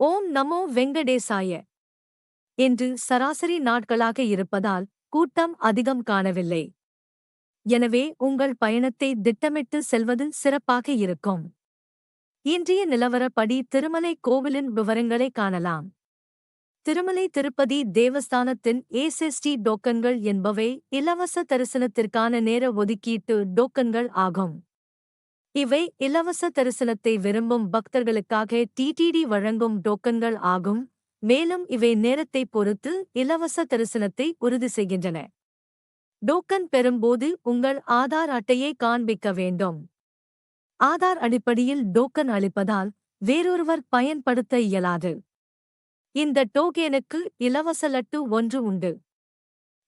ஓம் நமோ வெங்கடேசாய இன்று சராசரி நாட்களாக இருப்பதால் கூட்டம் அதிகம் காணவில்லை. எனவே உங்கள் பயணத்தை திட்டமிட்டு செல்வது சிறப்பாக இருக்கும். இன்றைய நிலவரப்படி திருமலை கோவிலின் விவரங்களை காணலாம். திருமலை திருப்பதி தேவஸ்தானத்தின் ஏசெஸ்டி டோக்கன்கள் என்பவை இலவச தரிசனத்திற்கான நேர ஒதுக்கீட்டு டோக்கன்கள் ஆகும். இவை இலவச தரிசனத்தை விரும்பும் பக்தர்களுக்காக டிடிடி வழங்கும் டோக்கன்கள் ஆகும். மேலும் இவை நேரத்தை பொறுத்து இலவச தரிசனத்தை உறுதி செய்கின்றன. டோக்கன் பெறும்போது உங்கள் ஆதார் அட்டையை காண்பிக்க வேண்டும். ஆதார் அடிப்படையில் டோக்கன் அளிப்பதால் வேறொருவர் பயன்படுத்த இயலாது. இந்த டோகேனுக்கு இலவச லட்டு ஒன்று உண்டு.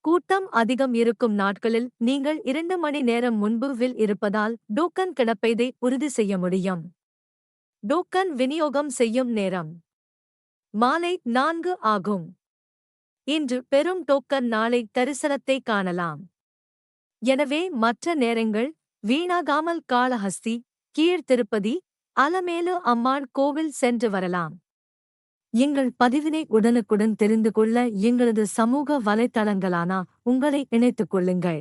கூட்டம் அதிகம் இருக்கும் நாட்களில் நீங்கள் இரண்டு மணி நேரம் முன்பு வில் இருப்பதால் டோக்கன் கிடப்பதை உறுதி செய்ய முடியும். டோக்கன் விநியோகம் செய்யும் நேரம். மாலை நான்கு ஆகும். இன்று பெரும் டோக்கன் நாளை தரிசனத்தை காணலாம். எனவே மற்ற நேரங்கள் வீணாகாமல் காளஹஸ்தி கீழ்திருப்பதி அலமேலு அம்மாள் கோவில் சென்று வரலாம். எங்கள் பதிவினை உடனுக்குடன் தெரிந்து கொள்ள எங்களது சமூக வலைத்தளங்களான உங்களை இணைத்துக் கொள்ளுங்கள்.